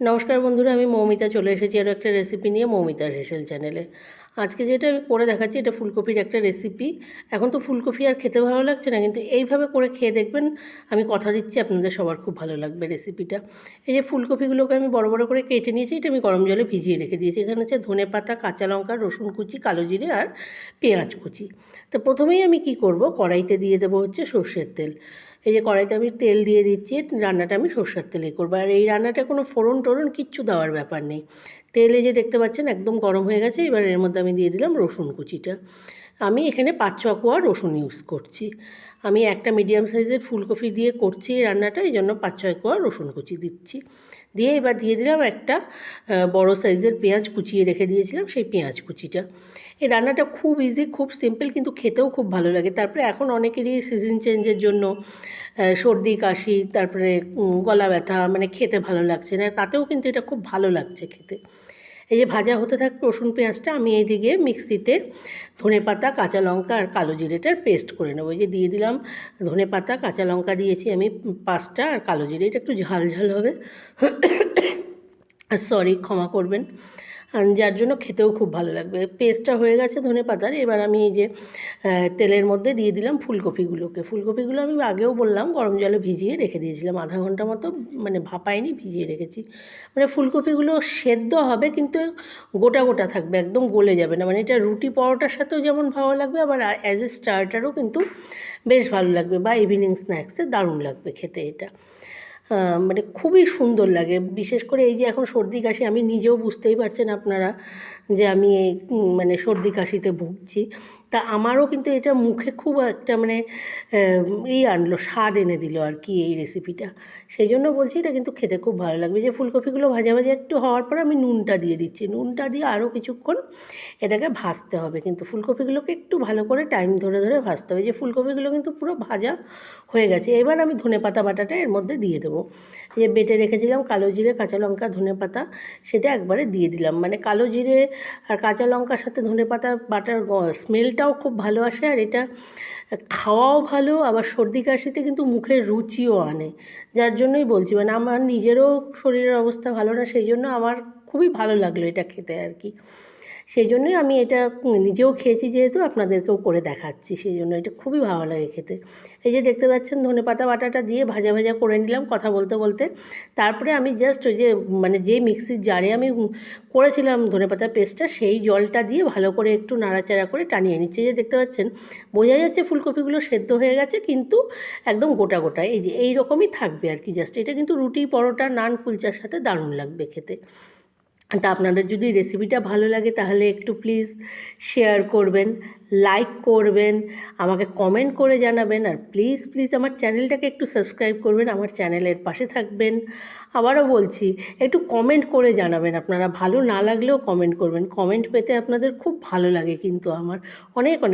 নমস্কার বন্ধুরা আমি মৌমিতা চলে এসেছি আরও একটা রেসিপি নিয়ে মৌমিতা হেসেল চ্যানেলে আজকে যেটা আমি করে দেখাচ্ছি, এটা ফুলকপির একটা রেসিপি এখন তো ফুলকপি আর খেতে ভালো লাগছে না, কিন্তু এইভাবে করে খেয়ে দেখবেন, আমি কথা দিচ্ছি, আপনাদের সবার খুব ভালো লাগবে রেসিপিটা এই যে ফুলকপিগুলোকে আমি বড় বড় করে কেটে নিয়েছি, এটা আমি গরম জলে ভিজিয়ে রেখে দিয়েছি। এখানে হচ্ছে ধনে পাতা, কাঁচা লঙ্কা, রসুন কুচি, কালো জিরে আর পেঁয়াজ কুচি। তো প্রথমেই আমি কি করব? কড়াইতে দিয়ে দেবো হচ্ছে সর্ষের তেল। এই যে কড়াইতে আমি তেল দিয়ে দিচ্ছি, রান্নাটা আমি সর্ষের তেলে করব। আর এই রান্নাটা কোনো ফোড়ন টোড়ন কিচ্ছু দেওয়ার ব্যাপার নেই। তেলে যে দেখতে পাচ্ছেন, একদম গরম হয়ে গেছে, এবার এর মধ্যে আমি দিয়ে দিলাম রসুন কুচিটা। আমি এখানে পাঁচ ছ কোয়া রসুন ইউজ করছি। আমি একটা মিডিয়াম সাইজের ফুলকপি দিয়ে করছি রান্নাটা, এই জন্য পাঁচ ছয় কোয়া রসুন কুচি দিচ্ছি। দিয়ে এবার দিয়ে দিলাম একটা বড় সাইজের পেঁয়াজ কুচিয়ে রেখে দিয়েছিলাম, সেই পেঁয়াজ কুচিটা। এই রান্নাটা খুব ইজি খুব সিম্পল কিন্তু খেতেও খুব ভালো লাগে। তারপরে এখন অনেকেরই সিজন চেঞ্জের জন্য সর্দি, কাশি, তারপরে গলা ব্যথা মানে খেতে ভালো লাগছে না, তাতেও কিন্তু এটা খুব ভালো লাগছে খেতে। এই যে ভাজা হতে থাক রসুন পেঁয়াজটা আমি এইদিকে মিক্সিতে ধনে পাতা, কাঁচা লঙ্কা আর কালো জিরেটার পেস্ট করে নেব। এই যে দিয়ে দিলাম ধনে পাতা, কাঁচা লঙ্কা দিয়েছি আমি পাঁচটা আর কালো জিরে, এটা একটু ঝাল ঝাল হবে। সরি, ক্ষমা করবেন। যার জন্য খেতেও খুব ভালো লাগবে। পেস্টটা হয়ে গেছে ধনে পাতার। এবার আমি এই যে তেলের মধ্যে দিয়ে দিলাম ফুলকপিগুলোকে। ফুলকপিগুলো আমি আগেও বললাম, গরম জলে ভিজিয়ে রেখে দিয়েছিলাম। আধা ঘণ্টা মতো মানে ভাপাইনি, ভিজিয়ে রেখেছি। মানে ফুলকপিগুলো সেদ্ধ হবে, কিন্তু গোটা গোটা থাকবে, একদম গলে যাবে না। মানে এটা রুটি পরোটার সাথেও যেমন ভালো লাগবে, আবার অ্যাজ এ স্টার্টারও কিন্তু বেশ ভালো লাগবে, বা ইভিনিং স্ন্যাক্সে দারুণ লাগবে খেতে এটা। মানে খুবই সুন্দর লাগে। বিশেষ করে এই যে এখন সর্দি কাশি, আমি নিজেও বুঝতেই পারছেন আপনারা যে আমি এই মানে সর্দি কাশিতে ভুগছি। তা আমারও কিন্তু এটা মুখে খুব একটা মানে ই আনলো, স্বাদ এনে দিল আর কি এই রেসিপিটা সেই জন্য বলছি এটা কিন্তু খেতে খুব ভালো লাগবে। যে ফুলকপিগুলো ভাজা ভাজা একটু হওয়ার পর আমি নুনটা দিয়ে দিচ্ছি। নুনটা দিয়ে আরও কিছুক্ষণ এটাকে ভাজতে হবে। কিন্তু ফুলকপিগুলোকে একটু ভালো করে টাইম ধরে ধরে ভাজতে হবে। যে ফুলকপিগুলো কিন্তু পুরো ভাজা হয়ে গেছে। এবার আমি ধনে পাতা বাটাটা এর মধ্যে দিয়ে দেবো। যে বেটে রেখেছিলাম কালো জিরে, কাঁচা লঙ্কা, ধনে পাতা, সেটা একবারে দিয়ে দিলাম। মানে কালো জিরে আর কাঁচা লঙ্কার সাথে ধনে পাতা বাটার স্মেলটাও খুব ভালো আসে আর এটা খাওয়াও ভালো, আবার সর্দি কাশিতে কিন্তু মুখের রুচিও আনে। যার জন্যই বলছি মানে আমার নিজেরও শরীরের অবস্থা ভালো না, সেই জন্য আমার খুবই ভালো লাগল এটা খেতে আর কি। সেই জন্যই আমি এটা নিজেও খেয়েছি যেহেতু আপনাদেরকেও করে দেখাচ্ছি, সেই জন্য এটা খুবই ভালো লাগে খেতে। এই যে দেখতে পাচ্ছেন ধনে পাতা বাটাটা দিয়ে ভাজা ভাজা করে নিলাম কথা বলতে বলতে। তারপরে আমি জাস্ট ওই যে মানে যে মিক্সির জারে আমি করেছিলাম ধনে পাতা পেস্টটা, সেই জলটা দিয়ে ভালো করে একটু নাড়াচাড়া করে টানিয়ে নিচ্ছে। যে দেখতে পাচ্ছেন, বোঝা যাচ্ছে ফুলকপিগুলো সেদ্ধ হয়ে গেছে কিন্তু একদম গোটা গোটা, এই যে এই রকমই থাকবে আর কি। জাস্ট এটা কিন্তু রুটি, পরোটা, নান, কুলচার সাথে দারুণ লাগবে খেতে। তা আপনাদের যদি রেসিপিটা ভালো লাগে তাহলে একটু প্লিজ শেয়ার করবেন লাইক করবেন, আমাকে কমেন্ট করে জানাবেন আর প্লিজ প্লিজ আমার চ্যানেলটাকে একটু সাবস্ক্রাইব করবেন, আমার চ্যানেলের পাশে থাকবেন। আবারও বলছি, একটু কমেন্ট করে জানাবেন আপনারা, ভালো না লাগলেও কমেন্ট করবেন। কমেন্ট পেতে আপনাদের খুব ভালো লাগে কিন্তু আমার, অনেক অনেক